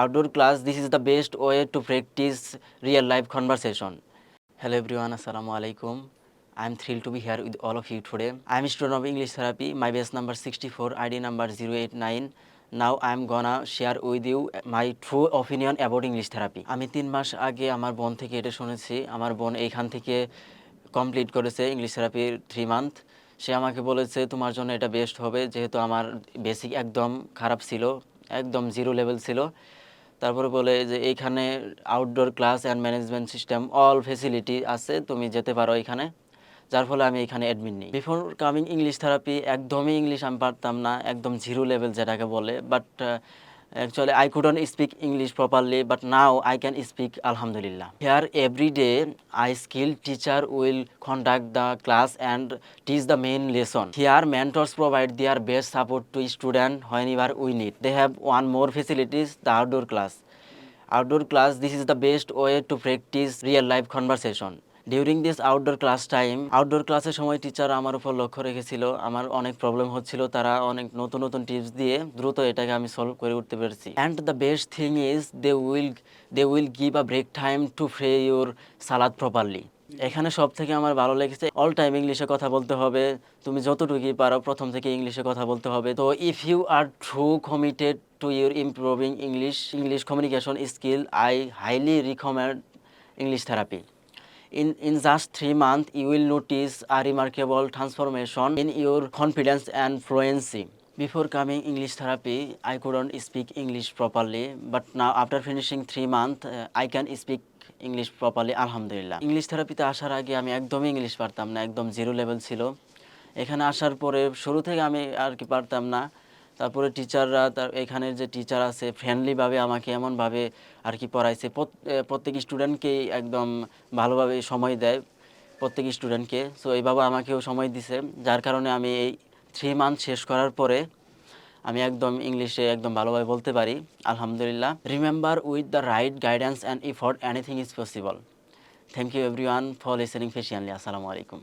Outdoor class this is the best way to practise real life conversation hello everyone আসসালামু আলাইকুম I am thrill to be here with all of you today I am student of English therapy my base number sixty four ID number zero eight nine now I am gonna share with you my true opinion about English therapy আমি তিন মাস আগে আমার বোন থেকে এটা শুনেছি। আমার বোন এইখান থেকে কমপ্লিট করেছে ইংলিশ থেরাপির থ্রি মান্থ সে আমাকে বলেছে, তোমার জন্য এটা বেস্ট হবে। যেহেতু আমার বেসিক একদম খারাপ ছিল, একদম জিরো লেভেল ছিল। তারপরে বলে যে এইখানে outdoor class and management system all facility আছে, তুমি যেতে পারো এখানে যার ফলে আমি এখানে অ্যাডমিট নিই। বিফোর কামিং ইংলিশ থেরাপি একদমই ইংলিশ আমি পারতাম না, একদম জিরো লেভেল যেটাকে বলে but actually I couldn't speak English properly but now I can speak আলহামদুলিল্লাহ here every day I skill teacher will conduct the class and teach the main lesson here mentors provide their best support to student whenever we need they have one more facilities the outdoor class outdoor class this is the best way to practice real life conversation during this outdoor class time outdoor ক্লাসের সময় teacher আমার উপর লক্ষ্য রেখেছিল। আমার অনেক problem হচ্ছিল, তারা অনেক নতুন নতুন টিপস দিয়ে দ্রুত এটাকে আমি সলভ করে উঠতে পেরেছি। And the best thing is they will they will give a break time to free your salad properly এখানে সব থেকে আমার ভালো লেগেছে অল টাইম ইংলিশে কথা বলতে হবে। তুমি যতটুকুই পারো, প্রথম থেকে ইংলিশে কথা বলতে হবে। তো if you are true committed to your improving English English communication skill I highly recommend English therapy in in just three months you will notice a remarkable transformation in your confidence and fluency before coming english therapy i couldn't speak english properly but now after finishing three months uh, i can speak English properly আলহামদুলিল্লাহ English থেরাপিতে আসার আগে আমি একদমই English পারতাম না একদম zero level ছিল এখানে আসার পরে শুরু থেকে আমি আর কি পারতাম না তারপরে টিচাররা তার এখানের যে টিচার আছে ফ্রেন্ডলিভাবে আমাকে এমনভাবে আর কি পড়াইছে। প্রত- প্রত্যেক স্টুডেন্টকেই একদম ভালোভাবে সময় দেয়, প্রত্যেক স্টুডেন্টকে সো এইভাবে আমাকেও সময় দিছে। যার কারণে আমি এই থ্রি মান্থ শেষ করার পরে আমি একদম ইংলিশে একদম ভালোভাবে বলতে পারি। আলহামদুলিল্লাহ। Remember with the right guidance and effort anything is possible thank you everyone for listening patiently আসসালামু আলাইকুম